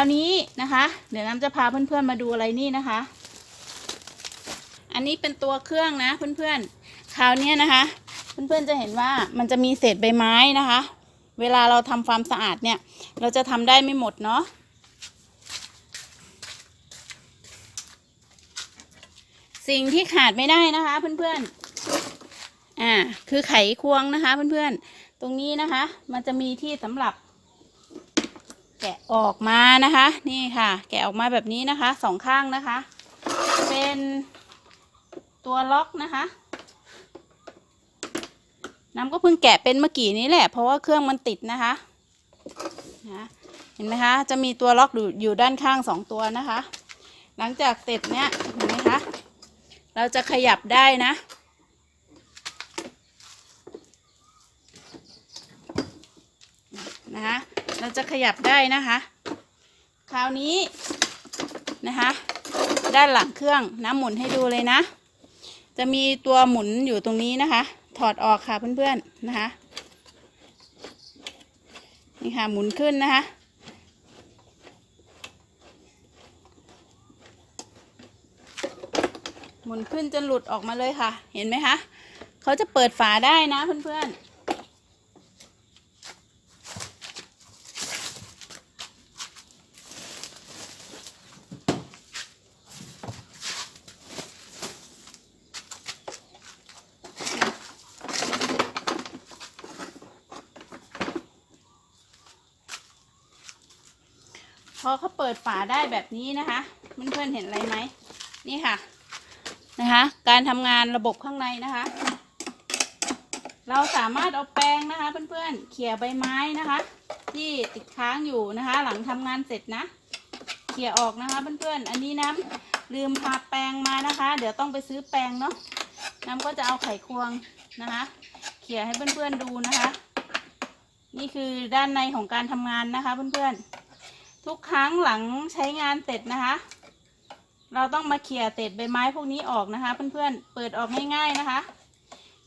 าวนี้นะคะ เดี๋ยวน้ำจะพาเพื่อนๆมาดูอะไรนี่นะคะ อันนี้เป็นตัวเครื่องนะเพื่อนๆคราวนี้นะคะ เพื่อนๆจะเห็นว่ามันจะมีเศษใบไม้นะคะ เวลาเราทำความสะอาดเนี่ย เราจะทำได้ไม่หมดเนาะสิ่งที่ขาดไม่ได้นะคะเพื่อนๆอ่าคือไขควงนะคะเพื่อนๆตรงนี้นะคะ มันจะมีที่สำหรับ แกะออกมานะคะ นี่ค่ะ แกะออกมาแบบนี้นะคะสองข้างนะคะ เป็นตัวล็อกนะคะน้ำก็เพิ่งแกะเป็นเมื่อกี้นี้แหละ เพราะว่าเครื่องมันติดนะคะนะเห็นไหมคะ จะมีตัวล็อกอยู่ด้านข้างสองตัวนะคะ หลังจากเสร็จเนี้ยเห็นไหมคะ เราจะขยับได้นะ นะคะ เราจะขยับได้นะคะ คราวนี้นะคะ ด้านหลังเครื่องน้ำหมุนให้ดูเลยนะ จะมีตัวหมุนอยู่ตรงนี้นะคะ ถอดออกค่ะเพื่อนๆนะคะนี่ค่ะหมุนขึ้นนะคะหมุนขึ้นจนหลุดออกมาเลยค่ะ เห็นไหมคะ เขาจะเปิดฝาได้นะเพื่อนๆ พอเขาเปิดฝาได้แบบนี้นะคะเพื่อนๆเห็นอะไรไหมนี่ค่ะนะคะ การทำงานระบบข้างในนะคะ เราสามารถเอาแปรงนะคะ เพื่อนๆเขี่ยใบไม้นะคะ ที่ติดค้างอยู่นะคะ หลังทำงานเสร็จนะเขี่ยออกนะคะ เพื่อนๆอันนี้น้ำลืมพาแปรงมานะคะ เดี๋ยวต้องไปซื้อแปรงเนาะน้ำก็จะเอาไขควงนะคะเขี่ยให้เพื่อนๆดูนะคะ นี่คือด้านในของการทำงานนะคะ เพื่อนๆ ทุกครั้งหลังใช้งานเสร็จนะคะ เราต้องมาเขี่ยเศษใบไม้พวกนี้ออกนะคะ เพื่อนๆ เปิดออกง่ายๆนะคะ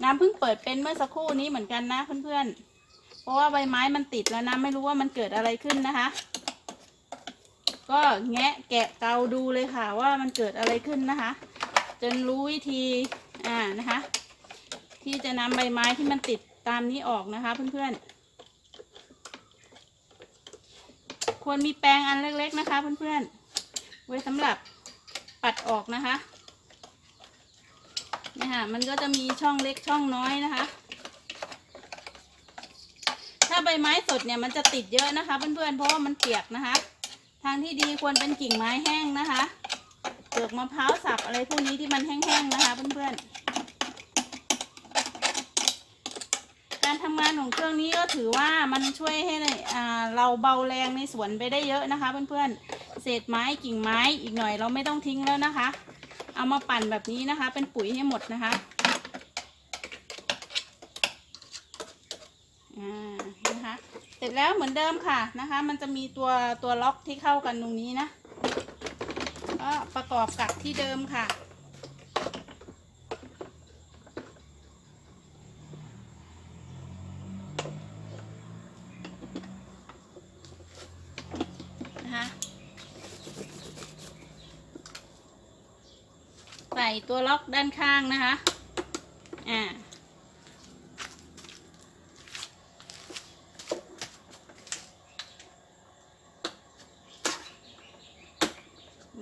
น้ำเพิ่งเปิดเป็นเมื่อสักครู่นี้เหมือนกันนะเพื่อนๆ เพราะว่าใบไม้มันติดแล้วนะไม่รู้ว่ามันเกิดอะไรขึ้นนะคะ ก็แงะแกะเกาดูเลยค่ะ ว่ามันเกิดอะไรขึ้นนะคะ จนรู้วิธีอ่านะคะ ที่จะนำใบไม้ที่มันติดตามนี้ออกนะคะ เพื่อนๆ ควรมีแปรงอันเล็กๆนะคะ เพื่อนๆ ไว้สำหรับปัดออกนะคะเนี่ยค่ะมันก็จะมีช่องเล็กช่องน้อยนะคะ ถ้าใบไม้สดเนี่ยมันจะติดเยอะนะคะ เพื่อนๆ เพราะว่ามันเปียกนะคะ ทางที่ดีควรเป็นกิ่งไม้แห้งนะคะเปลือกมะพร้าวสับอะไรพวกนี้ที่มันแห้งๆนะคะ เพื่อนๆ การ ทำงานของเครื่องนี้ก็ถือว่ามันช่วยให้เราเบาแรงในสวนไปได้เยอะนะคะ เพื่อนๆ เศษไม้กิ่งไม้อีกหน่อยเราไม่ต้องทิ้งแล้วนะคะ เอามาปั่นแบบนี้นะคะ เป็นปุ๋ยให้หมดนะคะอ่านะคะเสร็จแล้วเหมือนเดิมค่ะนะคะ มันจะมีตัวตัวล็อกที่เข้ากันตรงนี้นะก็ประกอบกับที่เดิมค่ะใส่ตัวล็อกด้านข้างนะคะ อ่า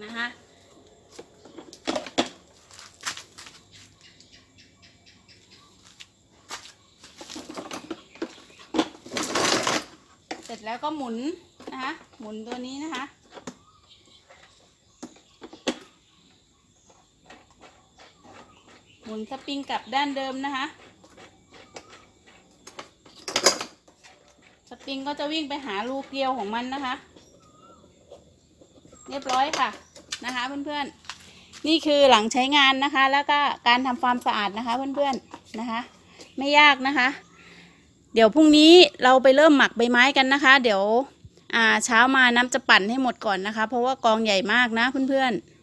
นะคะเสร็จแล้วก็หมุนนะคะ หมุนตัวนี้นะคะ มุนสปริงกลับด้านเดิมนะคะ สปริงก็จะวิ่งไปหารูเกลียวของมันนะคะ เรียบร้อยค่ะนะคะเพื่อนๆ นี่คือหลังใช้งานนะคะ แล้วก็การทำความสะอาดนะคะเพื่อนๆนะคะ ไม่ยากนะคะ เดี๋ยวพรุ่งนี้เราไปเริ่มหมักใบไม้กันนะคะ เดี๋ยวอาเช้ามาน้ำจะปั่นให้หมดก่อนนะคะ เพราะว่ากองใหญ่มากนะเพื่อนๆ